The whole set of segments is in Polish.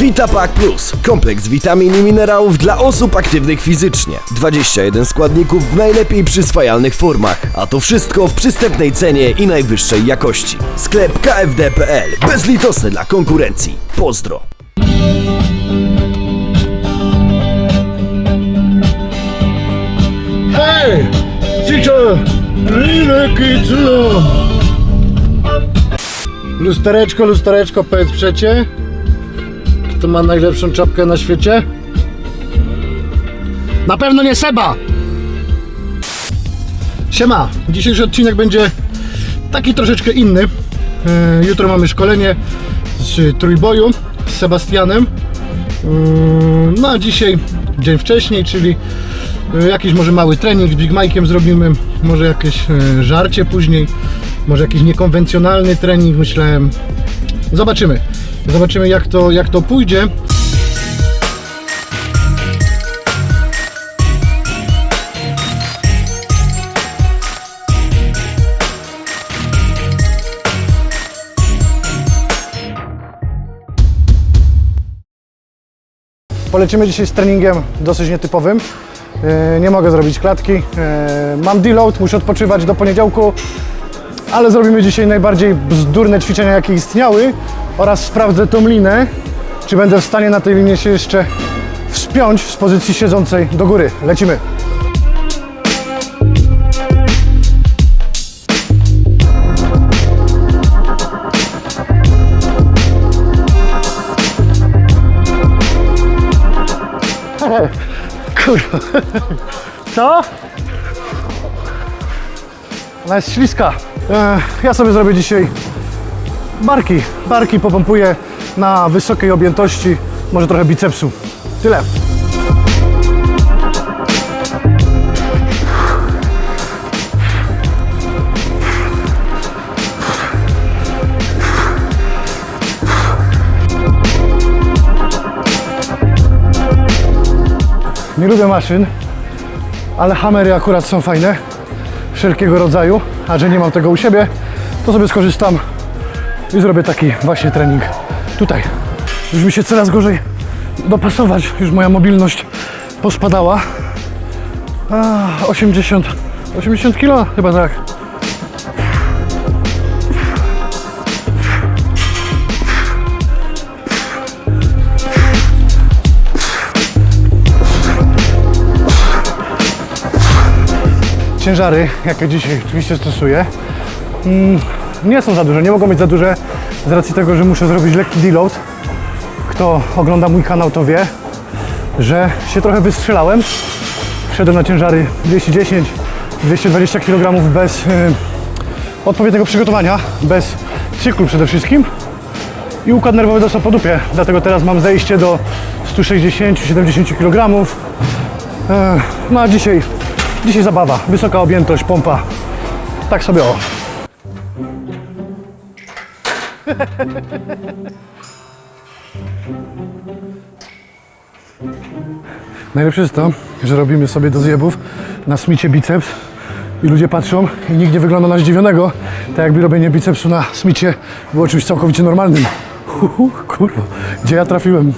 VitaPack Plus. Kompleks witamin i minerałów dla osób aktywnych fizycznie. 21 składników w najlepiej przyswajalnych formach. A to wszystko w przystępnej cenie i najwyższej jakości. Sklep kfd.pl. Bezlitosny dla konkurencji. Pozdro. Hej! Teacher! Lilekicu! Lustereczko, lustereczko, powiedz przecie. Kto ma najlepszą czapkę na świecie? Na pewno nie Seba! Siema! Dzisiejszy odcinek będzie taki troszeczkę inny. E, Jutro mamy szkolenie z trójboju z Sebastianem. Mm, No a dzisiaj dzień wcześniej, czyli e, jakiś może mały trening z Big Mike'iem zrobimy, może jakieś e, żarcie później, może jakiś niekonwencjonalny trening, myślałem. Zobaczymy. Zobaczymy jak to, jak to pójdzie. Polecimy dzisiaj z treningiem dosyć nietypowym. E, Nie mogę zrobić klatki. E, Mam deload, muszę odpoczywać do poniedziałku, ale zrobimy dzisiaj najbardziej bzdurne ćwiczenia, jakie istniały oraz sprawdzę tą linę, czy będę w stanie na tej linie się jeszcze wspiąć z pozycji siedzącej do góry. Lecimy. Kurwa. Co? Ona jest śliska. E, ja sobie zrobię dzisiaj barki. Barki popompuję na wysokiej objętości, może trochę bicepsu. Tyle. Nie lubię maszyn, ale hamery akurat są fajne, wszelkiego rodzaju, a że nie mam tego u siebie, to sobie skorzystam i zrobię taki właśnie trening tutaj. Już mi się coraz gorzej dopasować, już moja mobilność pospadała. A, 80, 80 kg chyba tak. ciężary, jakie dzisiaj oczywiście stosuję, mm, nie są za duże, nie mogą być za duże z racji tego, że muszę zrobić lekki deload. Kto ogląda mój kanał, to wie, że się trochę wystrzelałem. Wszedłem na ciężary 210-220 kg bez y, odpowiedniego przygotowania, bez cyklu przede wszystkim. I układ nerwowy dostał po dupie, dlatego teraz mam zejście do 160-70 kg. E, No a dzisiaj, dzisiaj zabawa, wysoka objętość, pompa. Tak sobie o. Najlepsze jest to, że robimy sobie do zjebów na smicie biceps i ludzie patrzą i nikt nie wygląda na zdziwionego, tak jakby robienie bicepsu na smicie było czymś całkowicie normalnym. Uhu, kurwa, gdzie ja trafiłem?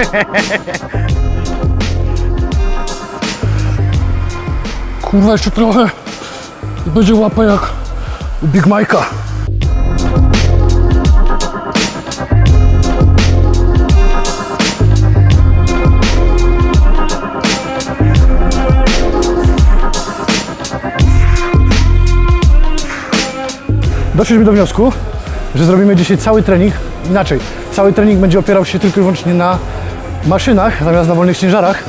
Kurwa, jeszcze trochę i będzie łapa jak u Big Mike'a. Doszliśmy do wniosku, że zrobimy dzisiaj cały trening inaczej. Cały trening będzie opierał się tylko i wyłącznie na maszynach zamiast na wolnych ciężarach.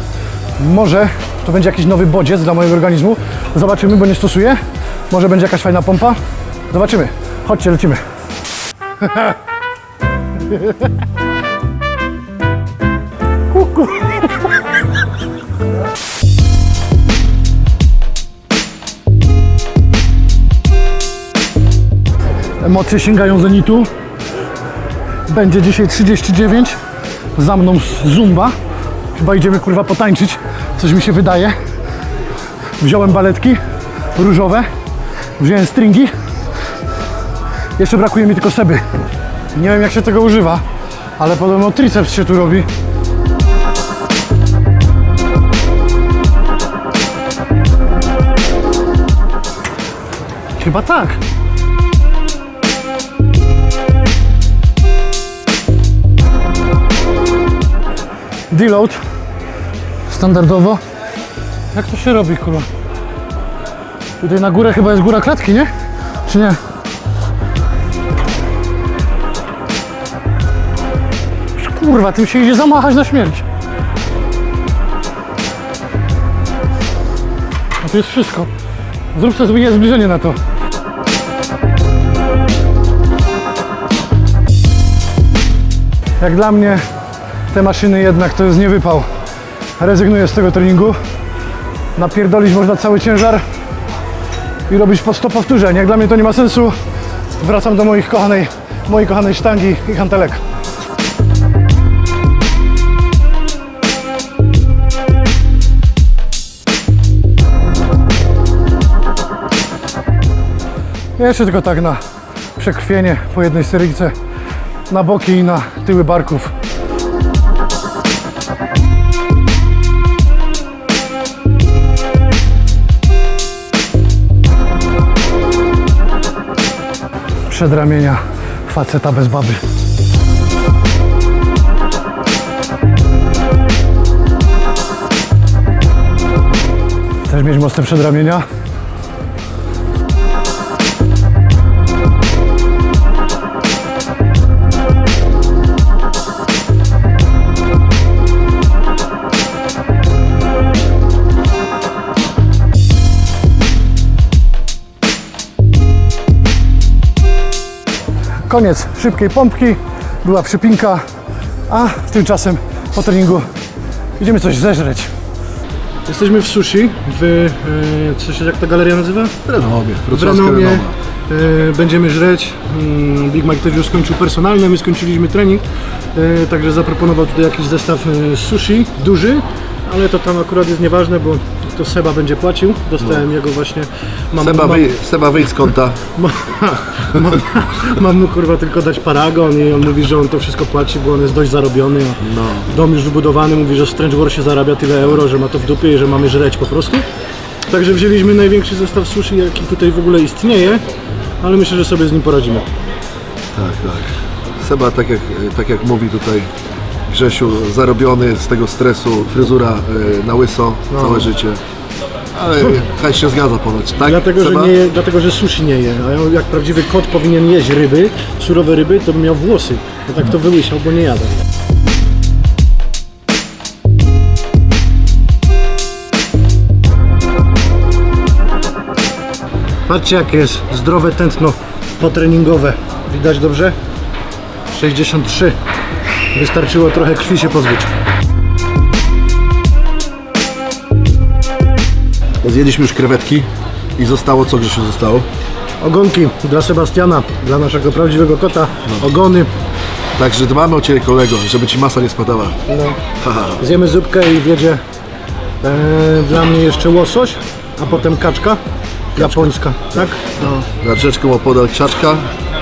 Może to będzie jakiś nowy bodziec dla mojego organizmu. Zobaczymy, bo nie stosuję. Może będzie jakaś fajna pompa. Zobaczymy. Chodźcie, lecimy. Kuku. Emocje sięgają zenitu. Będzie dzisiaj 39. Za mną Zumba. Chyba idziemy kurwa potańczyć, coś mi się wydaje. Wziąłem baletki różowe, wziąłem stringi. Jeszcze brakuje mi tylko seby. Nie wiem jak się tego używa, ale podobno triceps się tu robi. Chyba tak. Deload. Standardowo. Jak to się robi, kurwa? Tutaj na górę chyba jest góra klatki, nie? Czy nie? Kurwa, tym się idzie zamachać na śmierć. A to jest wszystko. Zrób sobie zbliżenie na to. Jak dla mnie te maszyny jednak to jest niewypał. Rezygnuję z tego treningu. Napierdolić można cały ciężar i robić po 100 powtórzeń. Jak dla mnie to nie ma sensu. Wracam do moich kochanej, mojej kochanej sztangi i hantelek. Jeszcze tylko tak na przekrwienie po jednej seryjce na boki i na tyły barków. Przedramienia faceta bez baby. Chcesz mieć mocne przedramienia? Koniec szybkiej pompki, była przypinka, a tymczasem po treningu idziemy coś zeżreć. Jesteśmy w sushi, w, e, co się jak ta galeria nazywa? Renomie, W Renomie. E, będziemy żreć. Mm, Big Mike też już skończył personalne, my skończyliśmy trening, e, także zaproponował tutaj jakiś zestaw e, sushi, duży, ale to tam akurat jest nieważne, bo to Seba będzie płacił. Dostałem jego właśnie. Mam, Seba, mam, wyj, Seba wyjdź z kąta. mam, mam, mam mu kurwa tylko dać paragon i on mówi, że on to wszystko płaci, bo on jest dość zarobiony. A No. Dom już wybudowany, mówi, że w Strange Warsie zarabia tyle euro, że ma to w dupie i że mamy żreć po prostu. Także wzięliśmy największy zestaw sushi, jaki tutaj w ogóle istnieje, ale myślę, że sobie z nim poradzimy. Tak, tak. Seba, tak jak, tak jak mówi tutaj Grzesiu, zarobiony z tego stresu, fryzura e, na łyso, całe życie. Ale hajs się zgadza ponoć, tak? Dlatego że, Seba? nie, je- dlatego, że sushi nie je, a ja jak prawdziwy kot powinien jeść ryby, surowe ryby, to by miał włosy. Ja tak to wyłysiał, bo nie jadę. Patrzcie jakie jest zdrowe tętno potreningowe. Widać dobrze? 63. Wystarczyło trochę krwi się pozbyć. Zjedliśmy już krewetki i zostało, co Grzesiu zostało? Ogonki dla Sebastiana, dla naszego prawdziwego kota. Ogony. Także dbamy o Ciebie kolego, żeby Ci masa nie spadała. No. Haha. Zjemy zupkę i wiedzie e, dla mnie jeszcze łosoś, a potem kaczka japońska, tak? No. Rzeczką opodal czaczka.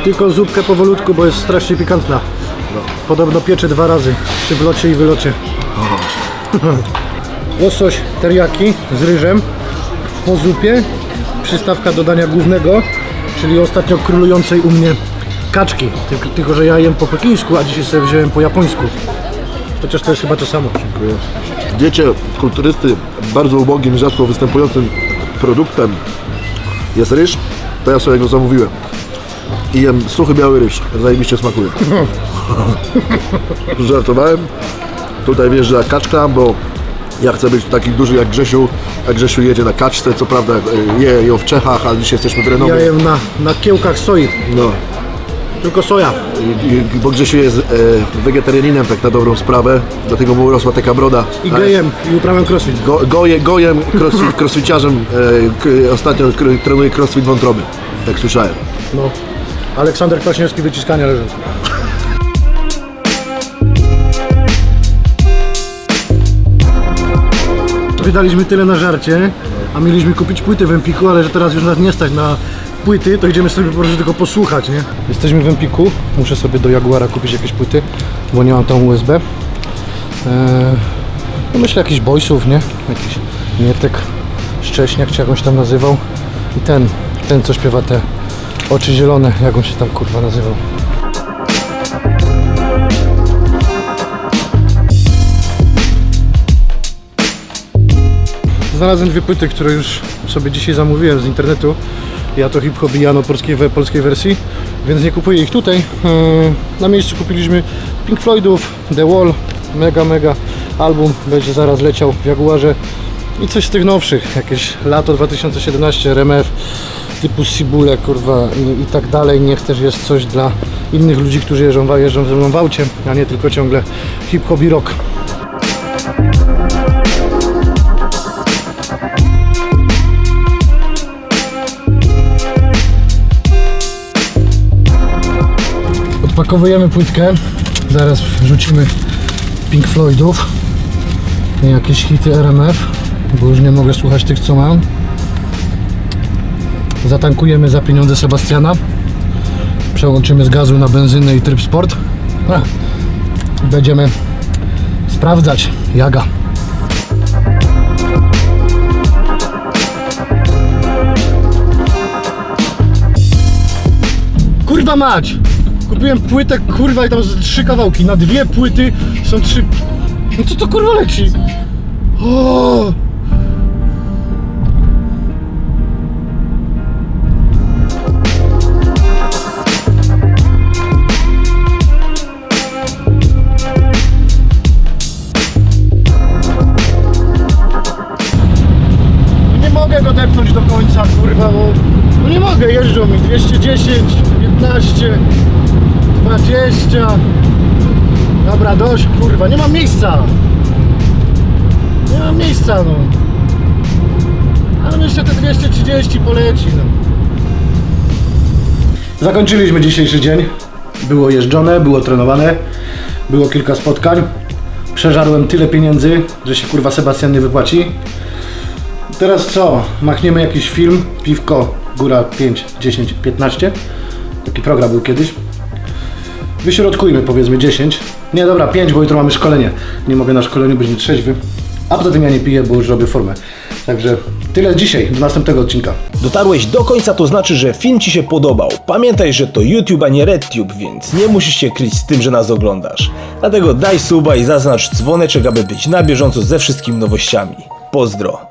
Tylko zupkę powolutku, bo jest strasznie pikantna. Podobno piecze dwa razy, przy wlocie i wylocie. Łosoś teriyaki z ryżem po zupie, przystawka do dania głównego, czyli ostatnio królującej u mnie kaczki. Tylko, tylko że ja jem po pekińsku, a dzisiaj sobie wziąłem po japońsku. Chociaż to jest chyba to samo. W diecie kulturysty bardzo ubogim, rzadko występującym produktem jest ryż, to ja sobie go zamówiłem. I jem suchy biały ryż, zajebiście smakuje. Żartowałem. Tutaj wjeżdża kaczka, bo ja chcę być taki duży jak Grzesiu, a Grzesiu jedzie na kaczce, co prawda e, je ją w Czechach, ale dzisiaj jesteśmy w Renomie. Ja jem na, na kiełkach soi, No, tylko soja. i, bo Grzesiu jest e, wegetarianinem tak na dobrą sprawę, dlatego mu urosła taka broda. I gejem i uprawiam crossfit. Go, goje, gojem, crossfit, e, ostatnio trenuję crossfit wątroby, tak słyszałem. No. Aleksander Kwaśniewski wyciskania leżąc. Wydaliśmy tyle na żarcie, a mieliśmy kupić płyty w Empiku, ale że teraz już nas nie stać na płyty, to idziemy sobie po prostu tylko posłuchać, nie? Jesteśmy w Empiku, muszę sobie do Jaguara kupić jakieś płyty, bo nie mam tam USB. Eee, no myślę jakiś Boysów, nie? Jakiś Mietek, Szcześniak, czy jak on się tam nazywał. I ten, ten co śpiewa te oczy zielone, jak on się tam kurwa nazywał. Znalazłem dwie płyty, które już sobie dzisiaj zamówiłem z internetu. Ja to hip hop i Jano polskiej, polskiej wersji, więc nie kupuję ich tutaj. Eee, Na miejscu kupiliśmy Pink Floydów, The Wall, mega, mega album, będzie zaraz leciał w Jaguarze. I coś z tych nowszych, jakieś lato 2017, RMF, typu Sibule, kurwa i, i tak dalej. Niech też jest coś dla innych ludzi, którzy jeżdżą, jeżdżą ze mną w aucie, a nie tylko ciągle hip-hop i rock. Odpakowujemy płytkę. Zaraz wrzucimy Pink Floydów. Jakieś hity RMF, bo już nie mogę słuchać tych co mam. Zatankujemy za pieniądze Sebastiana. Przełączymy z gazu na benzynę i tryb sport. Będziemy sprawdzać jaga. Kurwa mać! Kupiłem płytę, kurwa, i tam z trzy kawałki. Na dwie płyty są trzy... No co to kurwa leci? O! Nie mogę go do końca, kurwa, bo... No nie mogę, jeżdżą mi 210, 15, 20... Dobra, dość, kurwa, nie mam miejsca! Nie mam miejsca, no. Ale jeszcze te 230 poleci, no. Zakończyliśmy dzisiejszy dzień. Było jeżdżone, było trenowane, było kilka spotkań. Przeżarłem tyle pieniędzy, że się kurwa Sebastian nie wypłaci. Teraz co? Machniemy jakiś film, piwko, góra 5, 10, 15. Taki program był kiedyś. Wyśrodkujmy powiedzmy 10. Nie dobra, 5, bo jutro mamy szkolenie. Nie mogę na szkoleniu być nietrzeźwy. A poza tym ja nie piję, bo już robię formę. Także tyle dzisiaj, do następnego odcinka. Dotarłeś do końca, to znaczy, że film Ci się podobał. Pamiętaj, że to YouTube, a nie RedTube, więc nie musisz się kryć z tym, że nas oglądasz. Dlatego daj suba i zaznacz dzwoneczek, aby być na bieżąco ze wszystkimi nowościami. Pozdro!